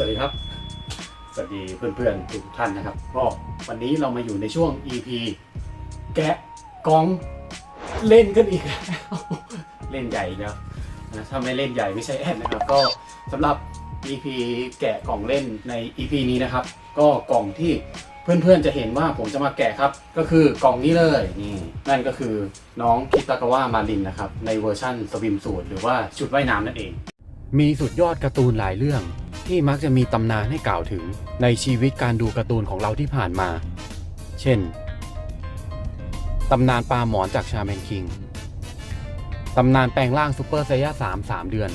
สวัสดีครับ สวัสดีเพื่อนๆทุกท่านนะครับ ก็วันนี้เรามาอยู่ในช่วง EP แกะกองเล่นกันอีกแล้วเล่นใหญ่อีกแล้วนะถ้าไม่เล่นใหญ่ไม่ใช่แอดนะครับ ก็สำหรับ EP แกะกล่องเล่นใน EP นี้นะครับ ก็กล่องที่เพื่อนๆจะเห็นว่าผมจะมาแกะครับ ก็คือกล่องนี้เลยนี่นั่นก็คือน้องคิตากาวะมารินนะครับ ในเวอร์ชั่นสวิมสูทหรือว่าชุดว่ายน้ำนั่นเอง มีสุดยอดการ์ตูนหลายเรื่อง ที่มักจะมีตำนานให้กล่าวถึงในชีวิตการดูการ์ตูนของเราที่ผ่านมา เช่น ตำนานปลาหมอนจากชาแมนคิง ตำนานแปลงร่างซูเปอร์ไซย่า3 3 เดือน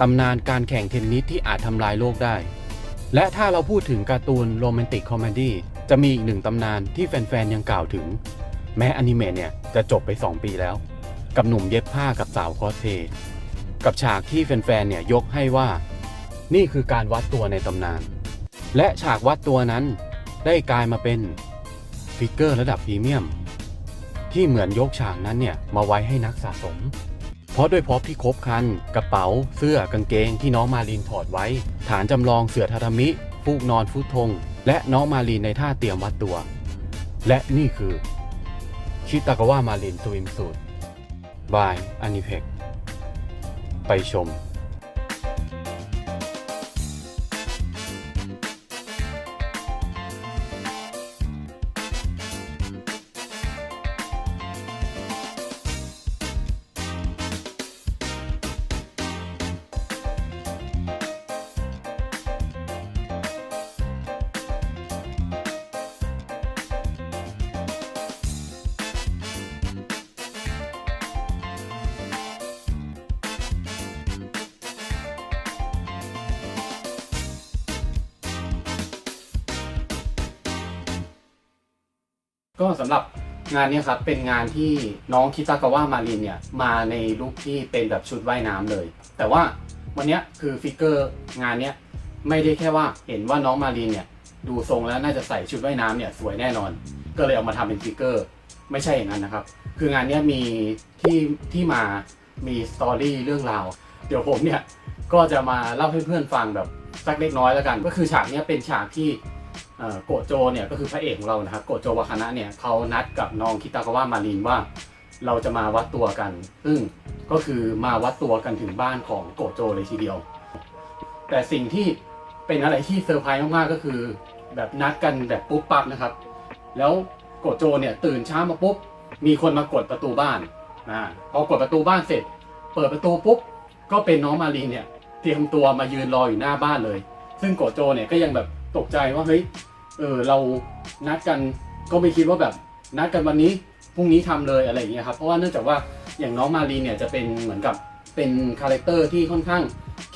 ตำนานการแข่งเทนนิสที่อาจทำลายโลกได้ และถ้าเราพูดถึงการ์ตูนโรแมนติกคอมเมดี้จะมีอีกหนึ่งตำนานที่แฟนๆ ยังกล่าวถึง แม้อนิเมะเนี่ยจะจบไป 2 ปีแล้ว กับหนุ่มเย็บผ้ากับสาวคอสเพย์กับฉากที่แฟนๆ เนี่ยยกให้ว่า นี่คือการวัดตัวในตำนาน และฉากวัดตัวนั้นได้กลายมาเป็นฟิกเกอร์ระดับพรีเมียม ที่เหมือนยกฉากนั้นเนี่ยมาไว้ให้นักสะสม เพราะด้วยพร็อพที่ครบครัน กระเป๋า เสื้อกางเกงที่น้องมาลีนถอดไว้ ฐานจำลองเสือทาทามิ ฟูกนอนฟุตธงและน้องมาลีนในท่าเตรียมวัดตัว และนี่คือ ชิตากาวะมาลินสวิมสูตรบายอนิเ c กไปชม ก็สำหรับงานนี้ครับเป็นงานที่น้องคิตากาวะมารินเนี่ยมาในลุคที่เป็นแบบชุดว่ายน้ำเลย แต่ว่าวันนี้คือฟิกเกอร์งานนี้ไม่ได้แค่ว่าเห็นว่าน้องมารินเนี่ยดูทรงแล้วน่าจะใส่ชุดว่ายน้ำเนี่ยสวยแน่นอน ก็เลยเอามาทำเป็นฟิกเกอร์ไม่ใช่อย่างนั้นนะครับ คืองานนี้มีที่ที่มามีสตอรี่เรื่องราว เดี๋ยวผมเนี่ยก็จะมาเล่าให้เพื่อนฟังแบบสักเล็กน้อยแล้วกัน ก็คือฉากนี้เป็นฉากที่ โกโจเนี่ยก็คือพระเอกของเรานะครับโกโจวาคานะเนี่ยเขานัดกับน้องคิตากาวะมารินว่าเราจะมาวัดตัวกัน ซึ่งก็คือมาวัดตัวกันถึงบ้านของโกโจเลยทีเดียว แต่สิ่งที่เป็นอะไรที่เซอร์ไพรส์มากๆก็คือ แบบนัดกันแบบปุ๊บปั๊บนะครับ แล้วโกโจเนี่ยตื่นเช้ามาปุ๊บมีคนมากดประตูบ้านนะพอกดประตูบ้านเสร็จ เปิดประตูปุ๊บก็เป็นน้องมารินเนี่ยเตรียมตัวมายืนรออยู่หน้าบ้านเลย ซึ่งโกโจเนี่ยก็ยังแบบ ตกใจว่าเฮ้ยเออเรานัดกันก็ไม่คิดว่าแบบนัดกันวันนี้พรุ่งนี้ทำเลยอะไรอย่างเงี้ยครับเพราะว่าเนื่องจากว่าอย่างน้องมารีเนี่ยจะเป็นเหมือนกับเป็นคาแรคเตอร์ที่ค่อนข้าง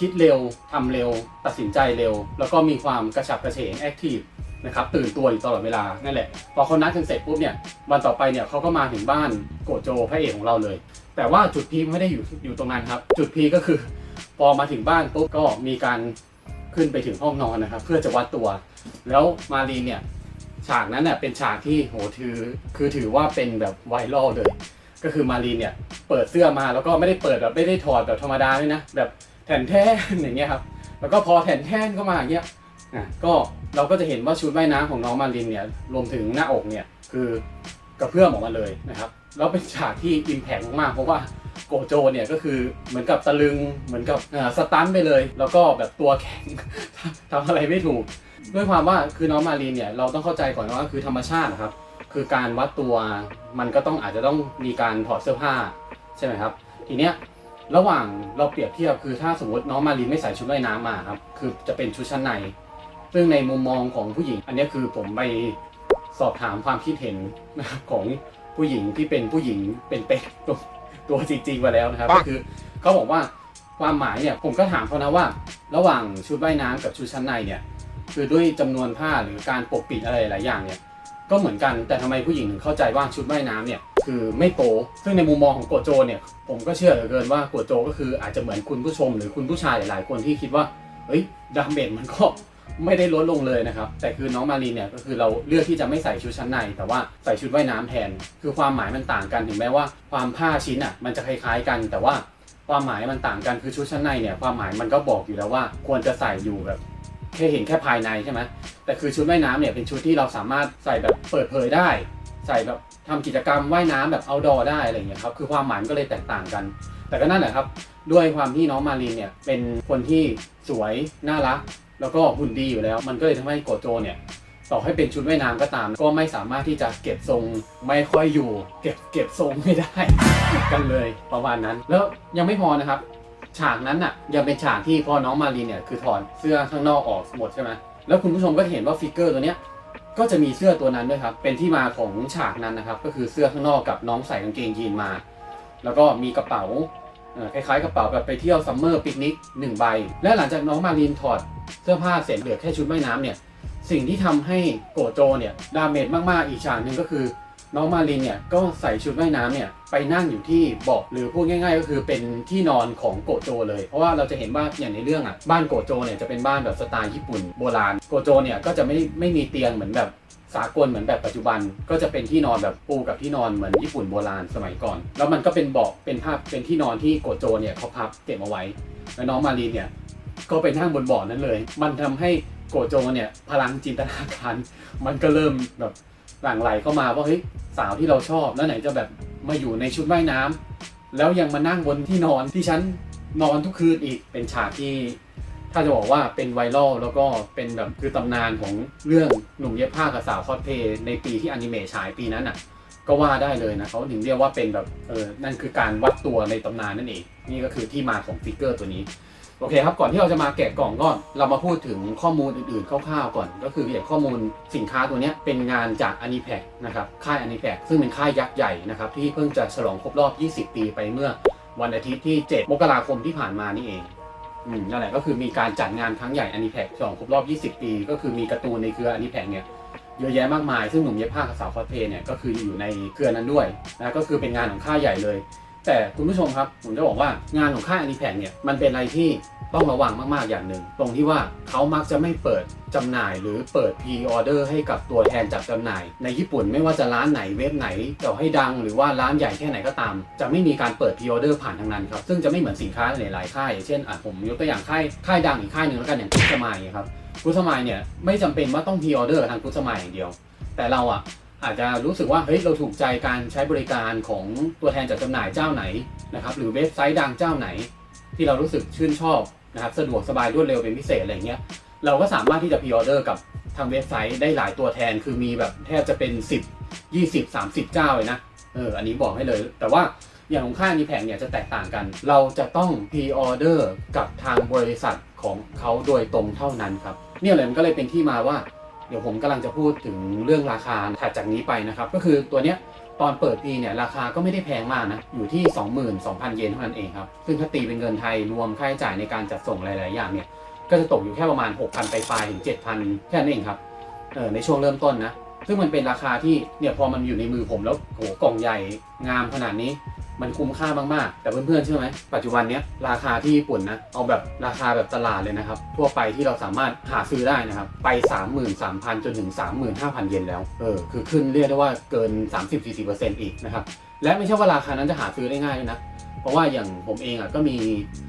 คิดเร็วทำเร็ว ตัดสินใจเร็ว แล้วก็มีความกระฉับกระเฉงแอคทีฟนะครับตื่นตัวอยู่ตลอดเวลานั่นแหละ พอเขานัดกันเสร็จปุ๊บเนี่ยวันต่อไปเนี่ยเขาก็มาถึงบ้านโกโจพระเอกของเราเลย แต่ว่าจุดพีไม่ได้อยู่อยู่ตรงนั้นครับ จุดพีก็คือ พอมาถึงบ้านปุ๊บก็มีการ ขึ้นไปถึงห้องนอนนะครับ เพื่อจะวัดตัว แล้วมารีเนี่ยฉากนั้นเนี่ยเป็นฉากที่โหถือคือถือว่าเป็นแบบไวรัลเลย ก็คือมารีเนี่ยเปิดเสื้อมาแล้วก็ไม่ได้เปิดแบบไม่ได้ถอดแบบธรรมดาด้วยนะแบบแผ่นแท่นอย่างเงี้ยครับแล้วก็พอแผ่นแท่นเข้ามาอย่างเงี้ยอะก็เราก็จะเห็นว่าชุดว่ายน้ำของน้องมารินเนี่ยรวมถึงหน้าอกเนี่ยคือกระเพื่อมออกมาเลยนะครับแล้วเป็นฉากที่อิมแพกมากๆเพราะว่า โกโจเนี่ยก็คือเหมือนกับตะลึงเหมือนกับอ่าสตันไปเลย แล้วก็แบบตัวแข็งทำอะไรไม่ถูก ด้วยความว่าคือน้องมารีนเนี่ยเราต้องเข้าใจก่อนว่าคือธรรมชาตินะครับ คือการวัดตัวมันก็ต้องอาจจะต้องมีการถอดเสื้อผ้าใช่ไหมครับ ทีเนี้ยระหว่างเราเปรียบเทียบคือถ้าสมมติน้องมารีนไม่ใส่ชุดว่ายน้ำมาครับคือจะเป็นชุดชั้นใน ซึ่งในมุมมองของผู้หญิง อันนี้คือผมไปสอบถามความคิดเห็นนะครับของผู้หญิงที่เป็นผู้หญิงเป็นเป็น ตัวตัวจริงๆมาแล้วนะครับ ก็คือเขาบอกว่าความหมายเนี่ยผมก็ถามเขานะว่า ระหว่างชุดว่ายน้ำกับชุดชั้นในเนี่ยคือด้วยจำนวนผ้าหรือการปกปิดอะไรหลายอย่างเนี่ยก็เหมือนกันแต่ทำไมผู้หญิงถึงเข้าใจว่าชุดว่ายน้ำเนี่ยคือไม่โปซึ่งในมุมมองของโกโจเนี่ยผมก็เชื่อเหลือเกินว่าโกโจก็คืออาจจะเหมือนคุณผู้ชม หรือคุณผู้ชายหลายๆคนที่คิดว่าเฮ้ยดาเมจมันก็ ไม่ได้ลดลงเลยนะครับ แต่คือน้องมารีนเนี่ยก็คือเราเลือกที่จะไม่ใส่ชุดชั้นใน แต่ว่าใส่ชุดว่ายน้ำแทน คือความหมายมันต่างกันถึงแม้ว่าความผ้าชิ้นอะมันจะคล้ายๆกัน แต่ว่าความหมายมันต่างกันคือชุดชั้นในเนี่ยความหมายมันก็บอกอยู่แล้วว่า ควรจะใส่อยู่แบบแค่เห็นแค่ภายในใช่ไหมแต่คือชุดว่ายน้ำเนี่ยเป็นชุดที่เราสามารถใส่แบบเปิดเผยได้ ใส่แบบทำกิจกรรมว่ายน้ำแบบ outdoor ได้อะไรอย่างเงี้ยครับคือความหมายก็เลยแตกต่างกัน แต่ก็นั่นแหละครับ ด้วยความที่น้องมารีนเนี่ยเป็นคนที่สวยน่ารัก แล้วก็หุ่นดีอยู่แล้ว มันก็เลยทำให้โกโจเนี่ยต่อให้เป็นชุดว่ายน้ำก็ตาม ก็ไม่สามารถที่จะเก็บทรงไม่ค่อยอยู่ เก็บเก็บทรงไม่ได้กันเลยประมาณนั้น แล้วยังไม่พอนะครับ ฉากนั้นน่ะยังเป็นฉากที่พอน้องมารีนเนี่ยคือถอดเสื้อข้างนอกออกหมดใช่ไหมแล้วคุณผู้ชมก็เห็นว่าฟิกเกอร์ตัวเนี้ยก็จะมีเสื้อตัวนั้นด้วยครับ เป็นที่มาของฉากนั้นนะครับ ก็คือเสื้อข้างนอกกับน้องใส่กางเกงยีนมา แล้วก็มีกระเป๋า คล้ายๆกระเป๋าแบบไปเที่ยวซัมเมอร์ปิกนิกหนึ่งใบ และหลังจากน้องมารีนถอดเสื้อผ้าเสร็จเหลือแค่ชุดว่ายน้ำเนี่ยสิ่งที่ทำให้โกโจเนี่ยดาเมจมากๆอีกฉากหนึ่งก็คือ น้องมารินเนี่ยก็ใส่ชุดว่ายน้ำเนี่ยไปนั่งอยู่ที่เบาะหรือพูดง่าย ๆ ก็คือเป็นที่นอนของโกโจเลย เพราะว่าเราจะเห็นว่าอย่างในเรื่องอะบ้านโกโจเนี่ยจะเป็นบ้านแบบสไตล์ญี่ปุ่นโบราณโกโจเนี่ยก็จะไม่ไม่มีเตียงเหมือนแบบ สากลเหมือนแบบปัจจุบันก็จะเป็นที่นอนแบบปูกับที่นอนเหมือนญี่ปุ่นโบราณสมัยก่อน แล้วมันก็เป็นเบาะเป็นภาพเป็นที่นอนที่โกโจเนี่ยเขาพับเก็บเอาไว้ แล้วน้องมารีเนี่ยก็ไปนั่งบนเบาะนั้นเลย มันทำให้โกโจเนี่ยพลังจินตนาการ มันก็เริ่มแบบหลั่งไหลเข้ามาว่าเฮ้ยสาวที่เราชอบแล้วไหนจะแบบมาอยู่ในชุดว่ายน้ำแล้วยังมานั่งบนที่นอนที่ฉันนอนทุกคืนอีกเป็นฉากที่ ถ้าจะบอกว่าเป็นไวรัลแล้วก็เป็นแบบคือตำนานของเรื่องหนุ่มเย็บผ้ากับสาวคอสเพย์ในปีที่อนิเมะฉายปีนั้นอะ ก็ว่าได้เลยนะเขาถึงเรียกว่าเป็นแบบเออนั่นคือการวัดตัวในตำนานนั่นเองนี่ก็คือที่มาของฟิกเกอร์ตัวนี้โอเคครับก่อนที่เราจะมาแกะกล่องก็เรามาพูดถึงข้อมูลอื่นๆคร่าวๆก่อน ก็คืออย่างข้อมูลสินค้าตัวนี้เป็นงานจาก a n i p a c นะครับค่าย a n i p a c ซึ่งเป็นค่ายยักษ์ใหญ่นะครับที่เพิ่งจะฉลองครบรอบ 20 ปีไปเมื่อวันอาทิตย์ที่ 7 มกราคมที่ผ่านมานี่เอง อืมนั่นแหละก็คือมีการจัดงานครั้งใหญ่อนิแพกฉลองครบรอบ 20 ปี ก็คือมีการ์ตูนในเครืออนิแพกเนี่ยเยอะแยะมากมาย ซึ่งหนุ่มเย็บผ้ากับสาวคอสเพย์เนี่ยก็คืออยู่ในเครือนั้นด้วยนะก็คือเป็นงานของค่ายใหญ่เลย แต่คุณผู้ชมครับผมจะบอกว่างานของค่ายอนิแพกเนี่ยมันเป็นอะไรที่ ต้องระวังมากๆอย่างหนึ่ง ตรงที่ว่าเขามักจะไม่เปิดจำหน่ายหรือเปิดพรีออเดอร์ให้กับตัวแทนจัดจำหน่าย ในญี่ปุ่นไม่ว่าจะร้านไหนเว็บไหนต่อให้ดังหรือว่าร้านใหญ่แค่ไหนก็ตาม จะไม่มีการเปิดพรีออเดอร์ผ่านทางนั้นครับซึ่งจะไม่เหมือนสินค้าหลายๆค่ายอย่างเช่นอะผมยกตัวอย่างค่ายค่ายดังอีกค่ายหนึ่งแล้วกันอย่างกุสมายครับกุสมายเนี่ยไม่จำเป็นว่าต้องพรีออเดอร์ทางกุสมายอย่างเดียว แต่เราอะอาจจะรู้สึกว่าเฮ้ยเราถูกใจการใช้บริการของตัวแทนจัดจำหน่ายเจ้าไหนนะครับหรือเว็บไซต์ดังเจ้าไหน ที่เรารู้สึกชื่นชอบ นะครับสะดวกสบายรวดเร็วเป็นพิเศษอะไรเงี้ยเราก็สามารถที่จะพ r ออเดอร์กับทางเว็บไซต์ได้หลายตัวแทนคือมีแบบแทบจะเป็น 10 20 30 เจ้าเลยนะเอออันนี้บอกให้เลย แต่ว่าอย่างของค่ายนี้แผงเนี่ยจะแตกต่างกัน เราจะต้องพ r ออเดอร์กับทางบริษัทของเขาโดยตรงเท่านั้นครับเนี่ยเลยมันก็เลยเป็นที่มาว่า เดี๋ยวผมกำลังจะพูดถึงเรื่องราคาถัดจากนี้ไปนะครับ ก็คือตัวเนี้ย ตอนเปิดปีเนี่ยราคาก็ไม่ได้แพงมากนะ อยู่ที่ 22,000 เยนเท่านั้นเองครับ ซึ่งถ้าตีเป็นเงินไทยรวมค่าใช้จ่ายในการจัดส่งหลาย ๆ อย่างเนี่ย ก็จะตกอยู่แค่ประมาณ 6,000 ไปปลายถึง 7,000 แค่นั้นเองครับ เออในช่วงเริ่มต้นนะ ซึ่งมันเป็นราคาที่เนี่ยพอมันอยู่ในมือผมแล้วโหกล่องใหญ่งามขนาดนี้ มันคุ้มค่ามากๆ แต่เพื่อนๆเชื่อไหมปัจจุบันเนี้ยราคาที่ญี่ปุ่นนะเอาแบบราคาแบบตลาดเลยนะครับ ทั่วไปที่เราสามารถหาซื้อได้นะครับ ไป 33,000 จนถึง 35,000 เยนแล้วเออคือขึ้นเรียกได้ว่าเกิน 30-40%อีกนะครับ และไม่ใช่ว่าราคานั้นจะหาซื้อได้ง่ายด้วยนะเพราะว่าอย่างผมเองอะก็มี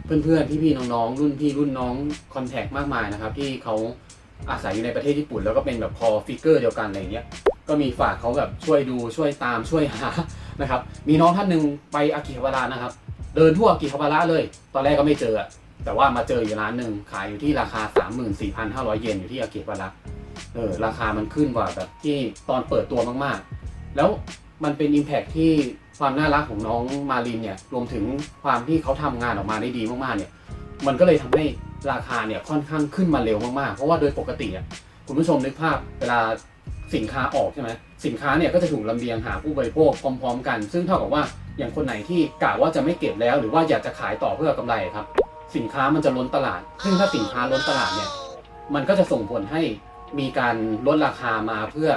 เพื่อนๆพี่ๆน้องๆ รุ่นพี่รุ่นน้องคอนแทคมากมายนะครับที่เขาอาศัยอยู่ในประเทศญี่ปุ่น แล้วก็เป็นแบบคอฟิกเกอร์เดียวกันอะไรเงี้ยก็มีฝากเขาแบบช่วยดูช่วยตามช่วยหา นะครับ มีน้องท่านหนึ่งไปอากิฮาวาระนะครับ เดินทั่วอากิฮาวาระเลย ตอนแรกก็ไม่เจอ แต่ว่ามาเจออยู่ร้านหนึ่งขายอยู่ที่ราคา 34,500 เยนอยู่ที่อากิฮาวาระเออราคามันขึ้นกว่าแบบที่ตอนเปิดตัวมากๆ แล้วมันเป็น Impact ที่ความน่ารักของน้องมารินเนี่ยรวมถึงความที่เขาทำงานออกมาได้ดีมากๆเนี่ย มันก็เลยทำให้ราคาเนี่ยค่อนข้างขึ้นมาเร็วมากๆ เพราะว่าโดยปกติอะคุณผู้ชมนึกภาพเวลาสินค้าออกใช่ไหม สินค้าเนี่ยก็จะถูกลำเลียงหาผู้บริโภคพร้อมๆกัน ซึ่งเท่ากับว่าอย่างคนไหนที่กะว่าจะไม่เก็บแล้ว หรือว่าอยากจะขายต่อเพื่อกำไรครับ สินค้ามันจะล้นตลาด ซึ่งถ้าสินค้าล้นตลาดเนี่ยมันก็จะส่งผลให้มีการลดราคามาเพื่อ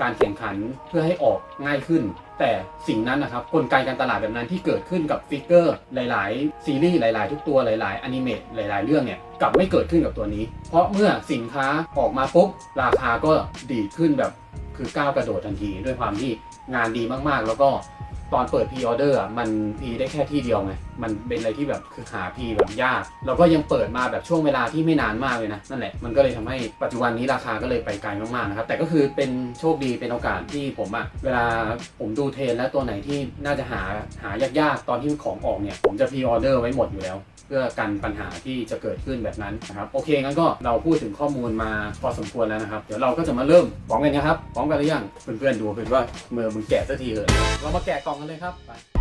การแข่งขันเพื่อให้ออกง่ายขึ้น แต่สิ่งนั้นนะครับกลไกการตลาดแบบนั้นที่เกิดขึ้นกับฟิกเกอร์หลาย ๆ ซีรีส์หลาย ๆ ทุกตัวหลาย ๆ อนิเมะหลาย ๆ เรื่องเนี่ยกลับไม่เกิดขึ้นกับตัวนี้ เพราะเมื่อสินค้าออกมาปุ๊บราคาก็ดีขึ้นแบบ คือก้าวกระโดดทันทีด้วยความที่งานดีมากๆ แล้วก็ตอนเปิดพ r ออเดอร์มันพีได้แค่ที่เดียวไง มันเป็นอะไรที่แบบคือหาพีแบบยาก แล้วก็ยังเปิดมาแบบช่วงเวลาที่ไม่นานมากเลยนะ นั่นแหละ มันก็เลยทำให้ปัจจุบันนี้ราคาก็เลยไปไกลมากๆนะครับ แต่ก็คือเป็นโชคดีเป็นโอกาสที่ผมอะเวลาผมดูเทรนแล้วตัวไหนที่น่าจะหาหายากๆ ตอนที่ของออกเนี่ย ผมจะพ r ออเดอร์ไว้หมดอยู่แล้ว เพื่อกันปัญหาที่จะเกิดขึ้นแบบนั้นนะครับโอเคงั้นก็เราพูดถึงข้อมูลมาพอสมควรแล้วนะครับ เดี๋ยวเราก็จะมาเริ่มพร้อมกันนะครับพร้อมกันหรือยังเพื่อนๆดูเพื่อนว่าเมื่อมึงแกะสักทีเถอะเรามาแกะกล่องกันเลยครับไป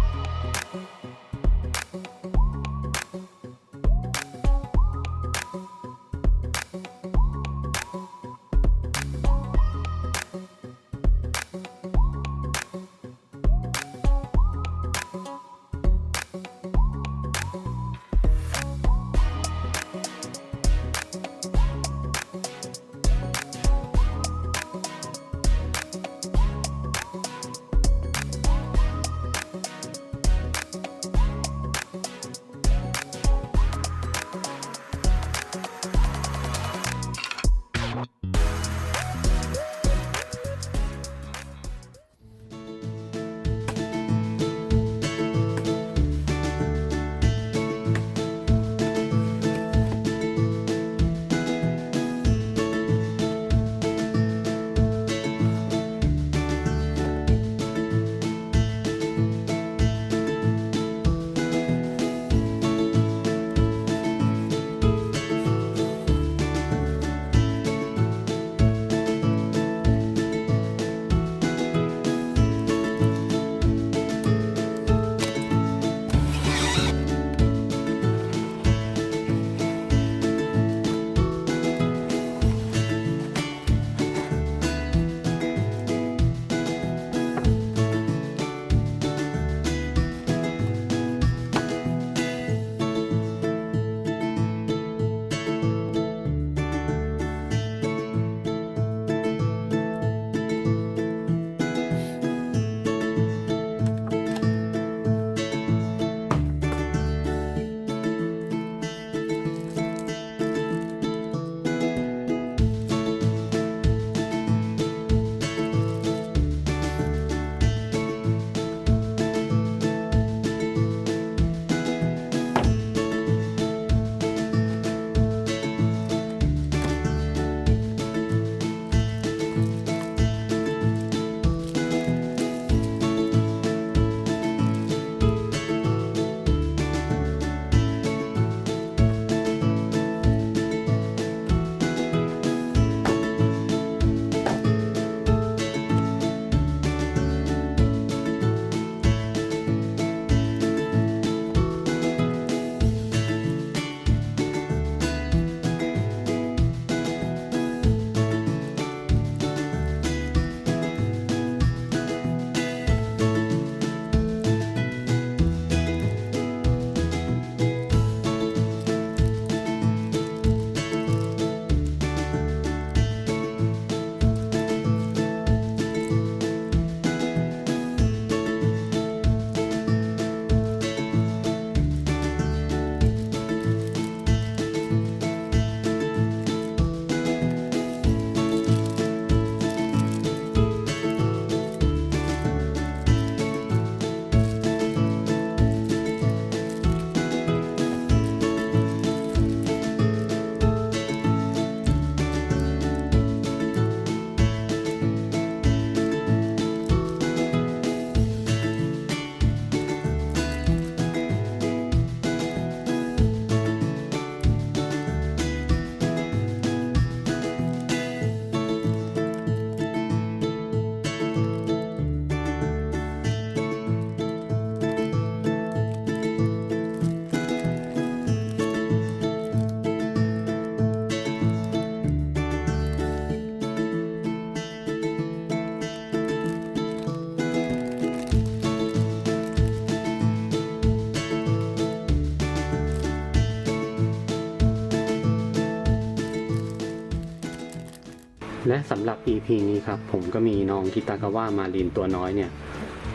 และสำหรับ EP นี้ครับ ผมก็มีน้องคิตากาวะมารินตัวน้อยเนี่ย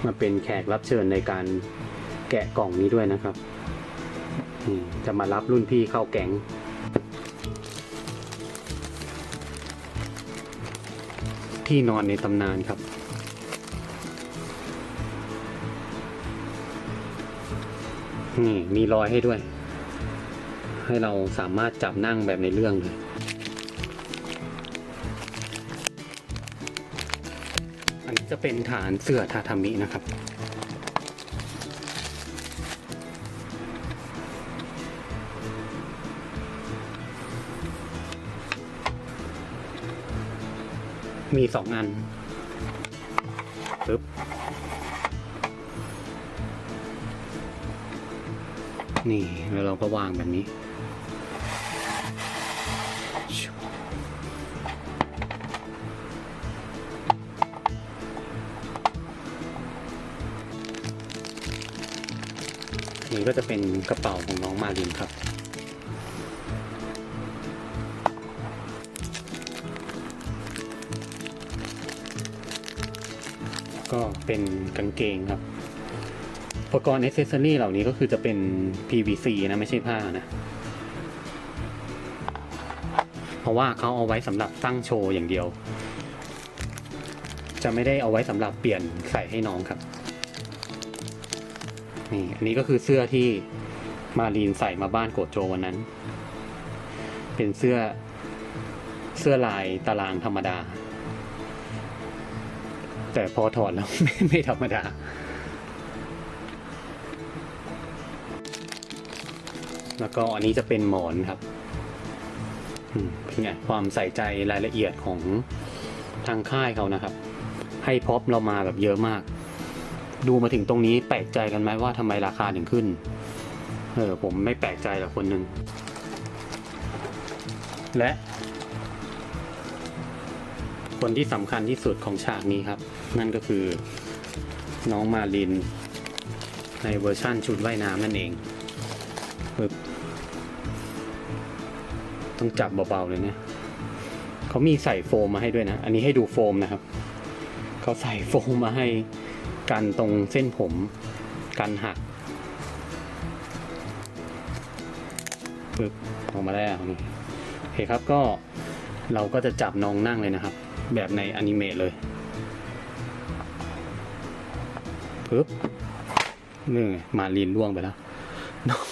มาเป็นแขกรับเชิญในการแกะกล่องนี้ด้วยนะครับ จะมารับรุ่นพี่เข้าแก๊งที่นอนในตำนานครับ นี่มีรอยให้ด้วย ให้เราสามารถจับนั่งแบบในเรื่องเลย เป็นฐานเสื่อทาทามินะครับ มีสองอันปึ๊บนี่แล้วเราก็วางแบบนี้ ก็จะเป็นกระเป๋าของน้องมาลินครับ ก็เป็นกางเกงครับ อุปกรณ์อ c เซสซอรี่เหล่านี้ก็คือจะเป็น PVC นะไม่ใช่ผ้านะ เพราะว่าเขาเอาไว้สำหรับตั้งโชว์อย่างเดียว จะไม่ได้เอาไว้สำหรับเปลี่ยนใส่ให้น้องครับ นี่อันนี้ก็คือเสื้อที่มารีนใส่มาบ้านโกโจวันนั้น เป็นเสื้อเสื้อลายตารางธรรมดา แต่พอถอดแล้วไม่ไม่ธรรมดาแล้วก็อันนี้จะเป็นหมอนครับเป็นไงความใส่ใจรายละเอียดของทางค่ายเขานะครับ ให้พร็อปเรามาแบบเยอะมาก ดูมาถึงตรงนี้แปลกใจกันไหมว่าทำไมราคาถึงขึ้น เออผมไม่แปลกใจหรอกคนหนึ่ง และ คนที่สำคัญที่สุดของฉากนี้ครับ นั่นก็คือน้องมาลิน ในเวอร์ชั่นชุดว่ายน้ำนั่นเองปึ๊บต้องจับเบาๆเลยเนี่ยเขามีใส่โฟมมาให้ด้วยนะ อันนี้ให้ดูโฟมนะครับ เขาใส่โฟมมาให้ กันตรงเส้นผมกันหักปึ๊บออกมาแล้วนี่โอเคครับก็เราก็จะจับน้องนั่งเลยนะครับ แบบในอนิเมะเลยปึ๊บนี่มาลีนล่วงไปแล้วน้อง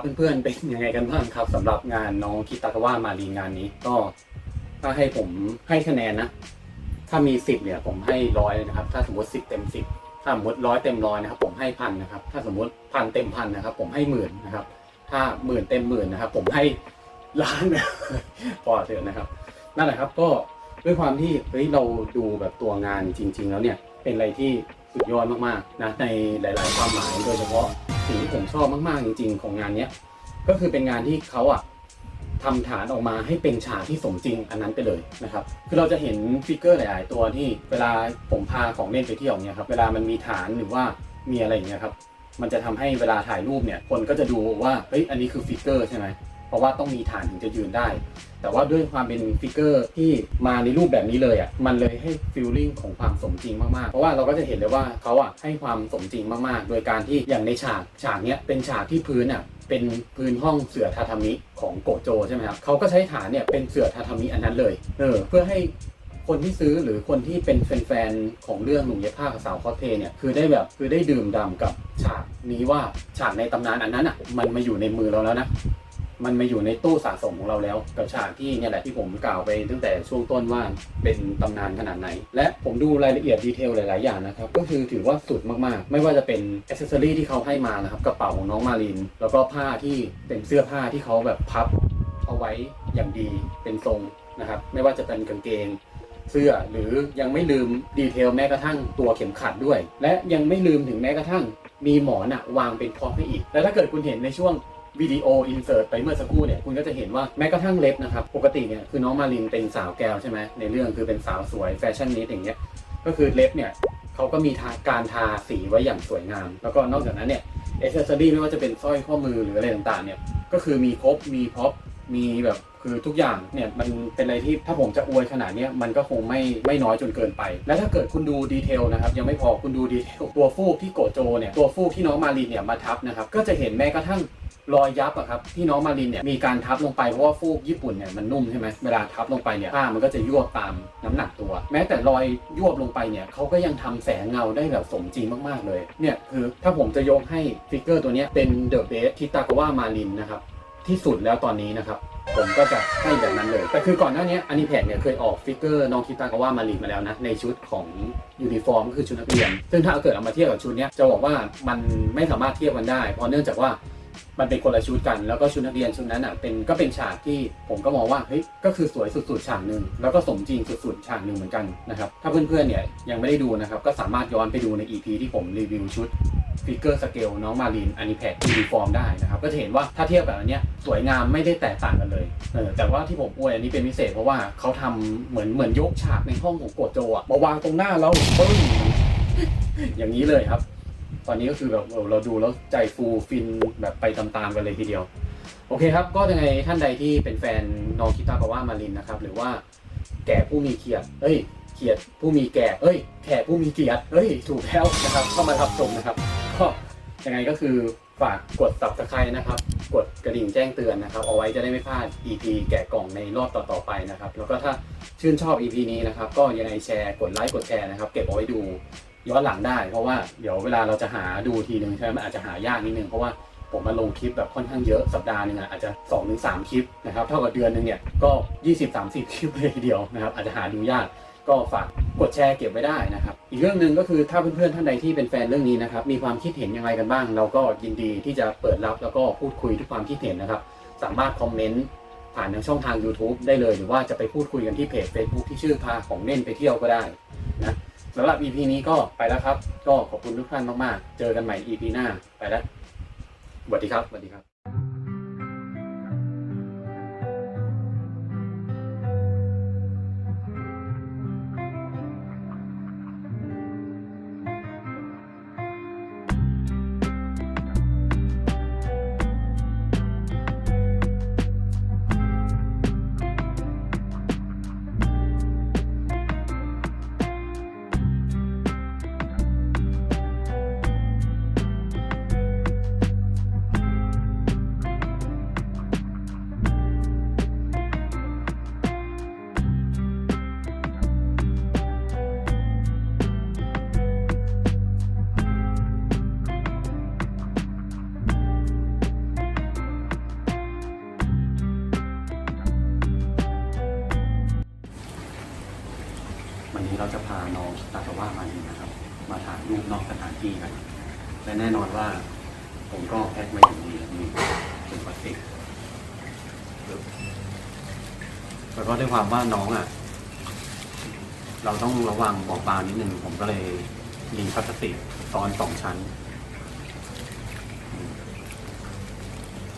ครับเพื่อนๆเป็นยังไงกันบ้างครับสำหรับงานน้องคิตากาวะมารีงานนี้ก็ถ้าให้ผมให้คะแนนนะ ถ้ามีสิบเนี่ยผมให้ร้อยเลยนะครับ ถ้าสมมติสิบเต็มสิบถ้าสมมติร้อยเต็มร้อยนะครับ ผมให้พันนะครับ ถ้าสมมติพันเต็มพันนะครับ ผมให้หมื่นนะครับ ถ้าหมื่นเต็มหมื่นนะครับ ผมให้ล้านพอเถอะนะครับ นั่นแหละครับก็ด้วยความที่เฮ้ยเราดูแบบตัวงานจริง ๆ แล้วเนี่ยเป็นอะไรที่สุดยอดมากๆนะในหลาย ๆ ความหมายโดยเฉพาะ สิ่งที่ผมชอบมากๆจริง ๆ ของงานเนี้ยก็คือเป็นงานที่เขาอะทำฐานออกมาให้เป็นฉากที่สมจริงอันนั้นไปเลยนะครับ คือเราจะเห็นฟิกเกอร์หลาย ๆ ตัวที่เวลาผมพาของเล่นไปเที่ยวเนี่ยครับ เวลามันมีฐานหรือว่ามีอะไรอย่างเงี้ยครับ มันจะทำให้เวลาถ่ายรูปเนี่ย คนก็จะดูว่า เฮ้ย อันนี้คือฟิกเกอร์ใช่ไหม เพราะว่าต้องมีฐานถึงจะยืนได้ แต่ว่าด้วยความเป็นฟิกเกอร์ที่มาในรูปแบบนี้เลยอะมันเลยให้ฟีลลิ่งของความสมจริงมากๆ เพราะว่าเราก็จะเห็นเลยว่าเขาอะให้ความสมจริงมากๆ โดยการที่อย่างในฉากฉากเนี้ยเป็นฉากที่พื้นอะเป็นพื้นห้องเสื่อทาทามิของโกโจใช่ไหมครับเขาก็ใช้ฐานเนี่ยเป็นเสื่อทาทามิอันนั้นเลยเออเพื่อให้คนที่ซื้อหรือคนที่เป็นแฟนๆของเรื่องหนุ่มเย็บผ้ากับสาวคอสเพย์เนี่ยคือได้แบบคือได้ดื่มด่ำกับฉากนี้ว่าฉากในตำนานอันนั้นอะมันมาอยู่ในมือเราแล้วนะ มันมาอยู่ในตู้สะสมของเราแล้ว กับฉากที่เนี่ยแหละที่ผมกล่าวไปตั้งแต่ช่วงต้นว่าเป็นตำนานขนาดไหน และผมดูรายละเอียดดีเทลหลาย ๆ อย่างนะครับ ก็คือถือว่าสุดมาก ๆ ไม่ว่าจะเป็นอ c เซ s ซอรี่ที่เขาให้มานะครับกระเป๋าของน้องมาริน แล้วก็ผ้าที่เป็นเสื้อผ้าที่เขาแบบพับเอาไว้อย่างดีเป็นทรงนะครับ ไม่ว่าจะเป็นกางเกงเสื้อหรือยังไม่ลืมดีเทลแม้กระทั่งตัวเข็มขัดด้วย และยังไม่ลืมถึงแม้กระทั่ง มีหมอนอะวางเป็นพร็อพให้อีก และถ้าเกิดคุณเห็นในช่วง วิดีโออินเสิร์ตไปเมื่อสักครู่เนี่ยคุณก็จะเห็นว่าแม้กระทั่งเล็บนะครับ ปกติเนี่ยคือน้องมารินเป็นสาวแก้วใช่ไหมในเรื่องคือเป็นสาวสวยแฟชั่นนิสอย่างเงี้ยก็คือเล็บเนี่ยเขาก็มีทาการทาสีไว้อย่างสวยงาม แล้วก็นอกจากนั้นเนี่ยเอเซอรี่ไม่ว่าจะเป็นสร้อยข้อมือหรืออะไรต่างๆเนี่ยก็คือมีครบมีพ็อปมีแบบคือทุกอย่างเนี่ยมันเป็นอะไรที่ถ้าผมจะอวยขนาดนี้มันก็คงไม่ไม่น้อยจนเกินไป และถ้าเกิดคุณดูดีเทลนะครับ ยังไม่พอคุณดูดีเทลตัวฟูกที่โกโจเนี่ยตัวฟูกที่น้องมารินเนี่ยมาทับนะครับ ก็จะเห็นแม้กระทั่ง รอยยับอะครับที่น้องมารินเนี่ยมีการทับลงไปเพราะว่าฟูกญี่ปุ่นเนี่ยมันนุ่มใช่ไหมเวลาทับลงไปเนี่ยผ้ามันก็จะยวบตามน้ำหนักตัว แม้แต่รอยยวบลงไปเนี่ยเขาก็ยังทำแสงเงาได้แบบสมจริงมากๆเลยเนี่ยคือถ้าผมจะยกให้ฟิกเกอร์ตัวนี้เป็นเดอะเบสทิตากาวะมารินนะครับที่สุดแล้วตอนนี้นะครับผมก็จะให้แบบนั้นเลย แต่คือก่อนหน้านี้อันนี้แพดเนี่ยเคยออกฟิกเกอร์น้องคิตากาวะมารีมาแล้วนะ ในชุดของยูนิฟอร์มก็คือชุดนักเรียน ซึ่งถ้าเอาเกิดเอามาเทียบกับชุดนี้จะบอกว่ามันไม่สามารถเทียบกันได้ เพราะเนื่องจากว่า มันเป็นคนละชุดกัน แล้วก็ชุดนักเรียนชุดนั้นอะเป็นก็เป็นฉากที่ผมก็มองว่าเฮ้ยก็คือสวยสุดๆฉากหนึ่งแล้วก็สมจริงสุดๆฉากหนึ่งเหมือนกันนะครับถ้าเพื่อนๆเนี่ยยังไม่ได้ดูนะครับก็สามารถย้อนไปดูใน EP ที่ผมรีวิวชุดฟิกเกอร์สเกลน้องมารีนอนิแพดยูนิฟอร์มได้นะครับก็จะเห็นว่าถ้าเทียบกับอันเนี้ยสวยงามไม่ได้แตกต่างกันเลยเออแต่ว่าที่ผมอวยอันนี้เป็นพิเศษเพราะว่าเขาทำเหมือนเหมือนยกฉากในห้องของโกโจอะมาวางตรงหน้าเราปึ้งอย่างนี้เลยครับ อนนี้ก็คือแบบเราดูแล้วใจฟูฟินแบบไปตามๆกันเลยทีเดียว โอเคครับ ก็ยังไงท่านใดที่เป็นแฟนน้องคิตากาวะมารินนะครับ หรือว่าแก่ผู้มีเกียรติเอ้ยเกียรติผู้มีแก่เอ้ยแก่ผู้มีเกียรติเอ้ยถูกแล้วนะครับเข้ามารับชมนะครับ ก็ยังไงก็คือฝากกด subscribe นะครับ กดกระดิ่งแจ้งเตือนนะครับ เอาไว้จะได้ไม่พลาด EP แกะกล่องในรอบต่อๆไปนะครับ แล้วก็ถ้าชื่นชอบ EP นี้นะครับ ก็ยังไงแชร์ กดไลค์ กดแชร์นะครับ เก็บเอาไว้ดู ย้อนหลังได้ เพราะว่าเดี๋ยวเวลาเราจะหาดูทีหนึ่งใช่ไหมมันอาจจะหายากนิดนึงเพราะว่าผมมาลงคลิปแบบค่อนข้างเยอะสัปดาห์หนึ่งอะอาจจะ2-3ถึงคลิปนะครับเท่ากับเดือนหนึ่งเนี่ยก็ 20-30 คลิปเลยทีเดียวนะครับอาจจะหาดูยากก็ฝากกดแชร์เก็บไว้ได้นะครับ อีกเรื่องหนึ่งก็คือถ้าเพื่อนๆท่านใดที่เป็นแฟนเรื่องนี้นะครับมีความคิดเห็นยังไงกันบ้าง เราก็ยินดีที่จะเปิดรับแล้วก็พูดคุยทุกความคิดเห็นนะครับ สามารถคอมเมนต์ผ่านทางช่องทาง YouTube ได้เลย หรือว่าจะไปพูดคุยกันที่เพจ Facebook ที่ชื่อพาของเล่นไปเที่ยวก็ได้นะ สำหรับ EP นี้ก็ไปแล้วครับ ก็ขอบคุณทุกท่านมากๆ เจอกันใหม่ EP หน้าไปแล้วสวัสดีครับสวัสดีครับ พ็คมาอย่างดีมีถุงพลาสติกแล้วก็ด้วยความว่าน้องอะ เราต้องระวังบอปลานิดนึงผมก็เลยมีพลาสติกซ้อนสองชั้นอืม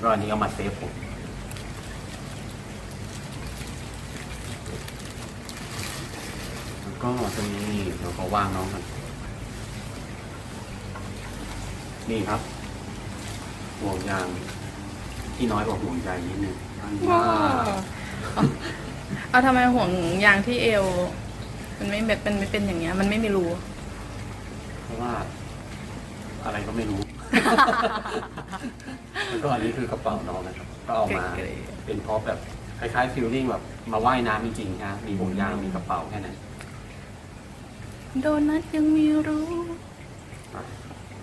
ก็อันนี้เอามาเซฟผมแล้วก็จะมีเดี๋ยวขอวางน้องกันนี่ครับ ห่วงยางที่น้อยกว่าห่วงใยนิดนึงอันนี้ว้าวเอาเอาทำไมห่วงยางที่เอว มันไม่แบบมันไม่เป็นอย่างเงี้ย มันไม่มีรูเพราะว่า อะไรก็ไม่รู้ แล้วก็อันนี้คือกระเป๋าน้องนะครับ ก็เอามาเก๋เป็นพร็อพแบบคล้ายๆฟิลลิ่งแบบมาว่ายน้ำจริงๆนะมีห่วงยางมีกระเป๋าแค่นั้นโดนัทยังมีรู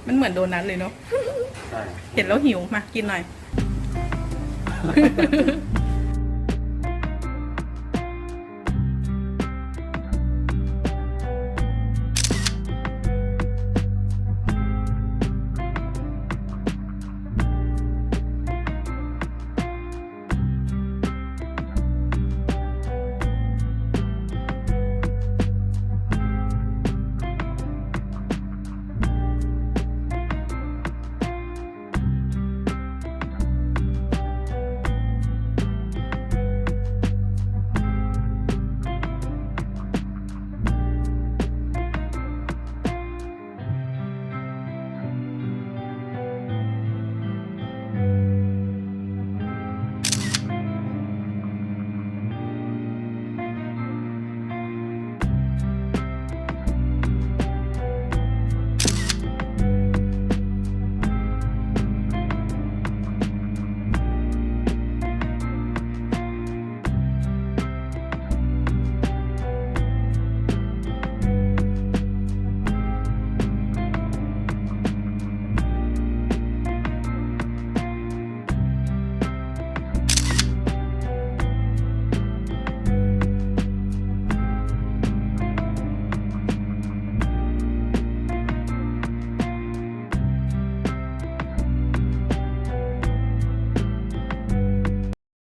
มันเหมือนโดนัทเลยเนาะ ใช่ เห็นแล้วหิวมากินหน่อย